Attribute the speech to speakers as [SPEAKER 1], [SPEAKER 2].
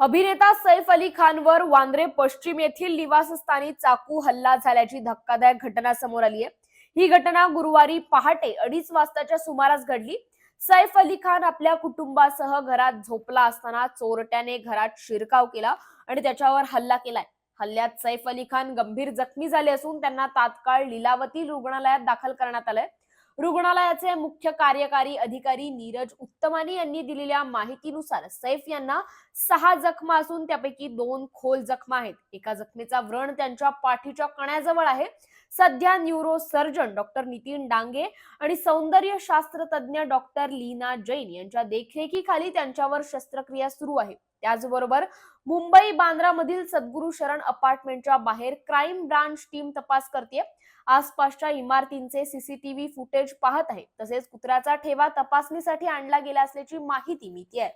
[SPEAKER 1] अभिनेता सैफ अली खानवर वांद्रे पश्चिम येथील निवासस्थानी चाकू हल्ला झाल्याची धक्कादायक घटना समोर आली आहे. ही घटना गुरुवारी पहाटे अडीच वाजताच्या सुमारास घडली. सैफ अली खान आपल्या कुटुंबासह घरात झोपला असताना चोरट्याने घरात शिरकाव केला आणि त्याच्यावर हल्ला केलाय. हल्ल्यात सैफ अली खान गंभीर जखमी झाले असून त्यांना तात्काळ लीलावती रुग्णालयात दाखल करण्यात आलंय. रुग्णालयाचे मुख्य कार्यकारी अधिकारी नीरज उत्तमानी यांनी दिलेल्या माहितीनुसार सैफ यांना सहा जखमा असून त्यापैकी दोन खोल जखमा आहेत. एका जखमेचा व्रण त्यांच्या पाठीच्या कण्याजवळ आहे. सध्या neuro surgeon doctor Nitin Dange आणि सौंदर्य शास्त्रतज्ञ डॉक्टर लीना जैन यांच्या देखरेखीखाली त्यांच्यावर शस्त्रक्रिया सुरू आहे. त्याचबरोबर मुंबई बांद्रामधील सद्गुरू शरण अपार्टमेंटच्या बाहेर क्राईम ब्रांच टीम तपास करते आसपासच्या इमारतींचे सीसीटीव्ही फुटेज पाहत आहे. तसेच कुत्र्याचा ठेवा तपासणीसाठी आणला गेला असल्याची माहिती मिळते आहे